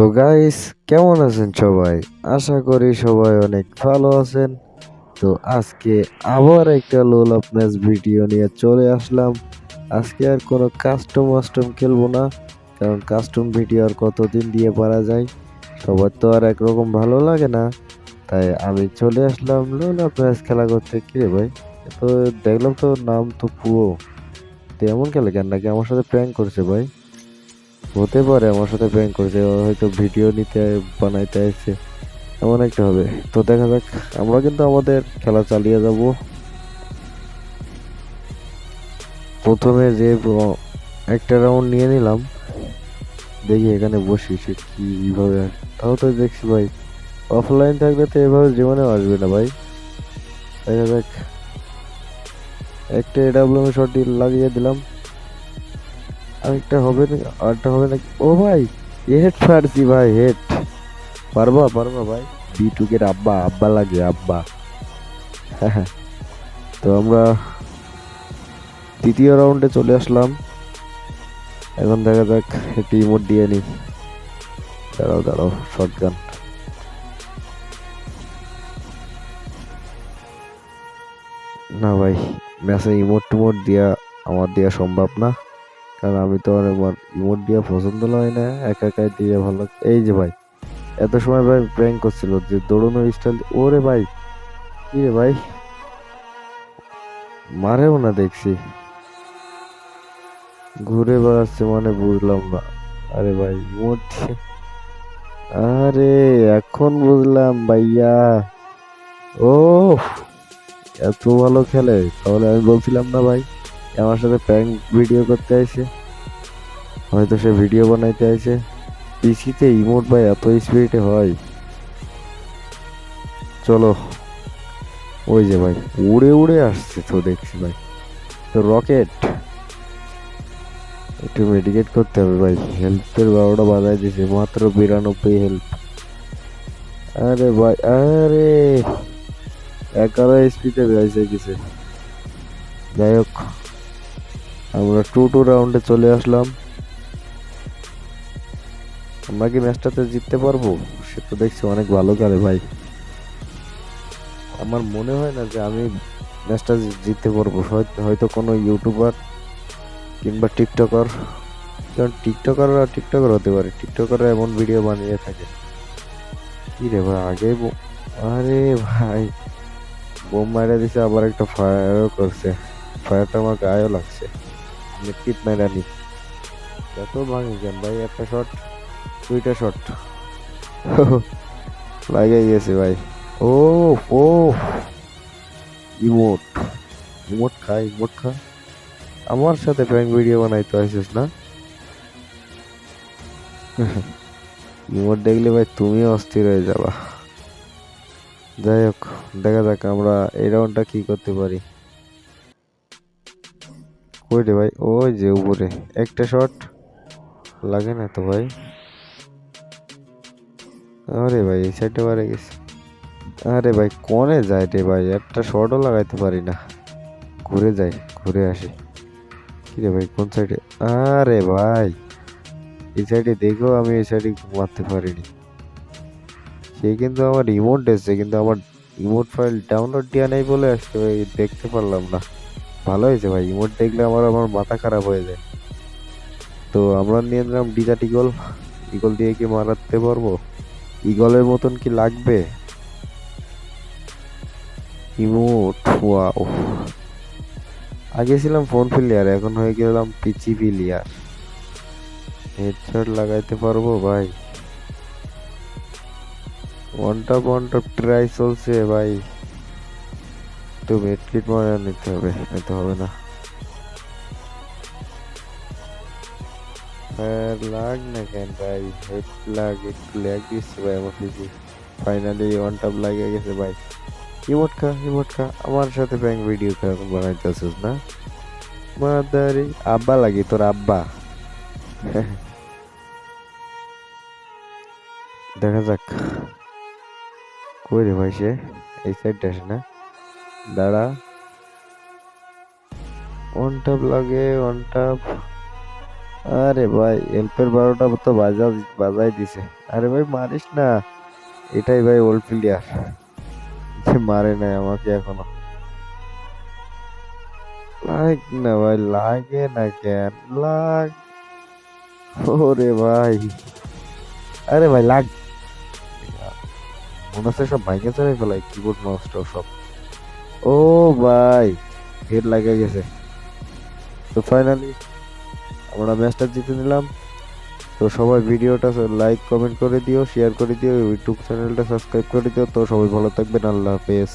তো গাইস কেমন আছেন সবাই? আশা করি সবাই অনেক ভালো আছেন। তো আজকে আবার একটা লোল আপ ম্যাচ ভিডিও নিয়ে চলে আসলাম। আজকে আর কোনো কাস্টম মাস্টম খেলব না, কারণ কাস্টম ভিডিও আর কতদিন দিয়ে পারা যায়, সবার তো আর একরকম ভালো লাগে না। তাই আমি চলে আসলাম লোল আপ ম্যাচ খেলা করতে। কি ভাই? তো দেখলাম তো নাম তো পুরো তো এমন খেলে কেন? নাকি আমার সাথে প্র্যাঙ্ক করছে ভাই? হতে পারে, আমার সাথে প্র্যাঙ্ক করেছে হয়তো ভিডিও নিতে, বানাইতে আসছে। এমন একটা হবে। তো দেখা যাক, আমরা কিন্তু আমাদের খেলা চালিয়ে যাব। প্রথমে যে একটা রাউন্ড নিয়ে নিলাম। দেখি এখানে বসি সে কীভাবে। তাও তো দেখছি ভাই অফলাইন থাকলে তো এভাবে জীবনেও আসবে না ভাই। দেখা যাক। একটা এডাব্লিউএম শট লাগিয়ে দিলাম। আরেকটা হবে না আরেকটা হবে নাকি? ও ভাই, হেড ফারছি ভাই, হেড। পারবা পারবা ভাই? বি টুকের আব্বা আব্বা লাগে, আব্বা। তো আমরা তৃতীয় রাউন্ডে চলে আসলাম। এখন দেখা যাক একটি ইমোট দিয়ে নি। দাঁড়াও দাঁড়াও শর্ট গান না ভাই ম্যাচে ইমোট টিমোট দিয়া, আমার দেওয়া সম্ভব না। কারণ আমি তো আমার ইমোট দিয়ে পছন্দ হয় না, একা একাই দিয়ে ভালো এই যে ভাই, এত সময় ভাই প্র্যাঙ্ক করছিল যে দৌড়ানোর স্টাইল ওরে ভাই, কি রে ভাই? মারেও না দেখছি। ঘুরে বেড়াচ্ছে মানে বুঝলাম না। আরে ভাই ইমোট আরে, এখন বুঝলাম ভাইয়া। ও এত ভালো খেলে, তাহলে আমি বলছিলাম না ভাই। আমার সাথে প্র্যাঙ্ক ভিডিও করতে আসে। হয়তো সে ভিডিও বানাইতে আসে। পিসিতে ইমোট ভাই এত স্পিডে হয়। চলো। ওই যে ভাই, উড়ে উড়ে আসছে তো দেখছি ভাই। তো রকেট একটু মেডিকেট করতে হবে ভাই। হেলথের বারোটা বাজায় দিছে মাত্র বিরানব্বই হেল্প আরে ভাই, আরে! এগারো স্পিডে বেড়াইছে গেছে। যাই হোক আমরা টু টু রাউন্ডে চলে আসলাম। আমরা কি ম্যাচটাতে জিততে পারব? সে তো দেখছি অনেক ভালো খেলে ভাই। আমার মনে হয় না যে আমি ম্যাচটা জিততে পারব। হয়তো কোনো ইউটিউবার কিংবা টিকটকার কারণ টিকটকাররা টিকটকার হতে পারে। টিকটকাররা এমন ভিডিও বানিয়ে থাকে। কি রে ভাই, আগে আরে ভাই, বোম মারা দিছে, আবার একটা ফায়ারও করছে। ফায়ারটা আমার গায়েও লাগছে। মিটকিট মেরা নি। এত ভাঙি কেন ভাই? একটা শট দুইটা শট লাগে গেছে ভাই। ও ও ইমোট। ইমোট খা ইমোট খা আমার সাথে প্র্যাঙ্ক ভিডিও বানাইতে আসিস না? ইমোট দেখলে ভাই তুমিও অস্থির হয়ে যাবা। যাই হোক, দেখা যাক আমরা এই রাউন্ডটা কি করতে পারি। কই রে ভাই। ওই যে উপরে। একটা শট লাগে না তো ভাই। আরে ভাই, এই সাইডে বারে গেছে। আরে ভাই, কোনে যায় রে ভাই? একটা শটও লাগাইতে পারি না। ঘুরে যাই, ঘুরে আসি। কি রে ভাই, কোন সাইডে আরে ভাই, এই সাইডে দেখেও আমি এই সাইডে মারতে পারিনি। সে কিন্তু আমার রিমোট এসছে, কিন্তু আমার রিমোট ফাইল ডাউনলোড দেওয়া নেই বলে আজকে ভাই দেখতে পারলাম না। ভালো হয়েছে ভাই ইমোট দেখলে আমার আমার মাথা খারাপ হয়ে যায়। তো আমরা নিয়ে নিলাম ডিজাট ইগল ইগল দিয়ে কি মারাতে পারব? ইগলের মতন কি লাগবে? ইমোট আগে ছিলাম ফোন প্লেয়ার এখন হয়ে গেলাম পিচি প্লেয়ার হেডশট লাগাইতে পারব ভাই? One tap one tap try চলছে ভাই। তো মেডকিট মারা নিতে হবে নিতে হবে না। ফায়ার লাগ না কেন ভাই? হেড লাগ, একটু ল্যাগ দিচ্ছে ভাই আমার পিসি ফাইনালি ওয়ান টপ লাগে গেছে ভাই। ইমোট খা আমার সাথে ব্যাংক ভিডিও খা বানাইতেছিস না? মাদারি, আব্বা লাগি, তোর আব্বা। দেখা যাক। কই রে ভাই সে? এই সাইডটা আসে না? দাঁড়া। ওয়ান টাপ লাগে ওয়ান টাপ আরে ভাই, এলপের বারোটা তো বাজা বাজাই দিছে। আরে ভাই, মারিস না। এটাই ভাই ওল্ড প্লেয়ার যে মারে নাই আমাকে এখনও। লাগ না ভাই, লাগে না কেন? লাগ ওরে ভাই। আরে ভাই, লাগ। মনে হচ্ছে সব ভাইকে চলে ফেলাই কিবোর্ড নষ্ট সব। ও ভাই হেড লাগে গেছে। তো ফাইনালি আমরা ম্যাচটা জিতে নিলাম। তো সবাই ভিডিওটা লাইক কমেন্ট করে দিও শেয়ার করে দিও, ইউটিউব চ্যানেলটা সাবস্ক্রাইব করে দিও। তো সবাই ভালো থাকবেন, আল্লাহ হাফেজ।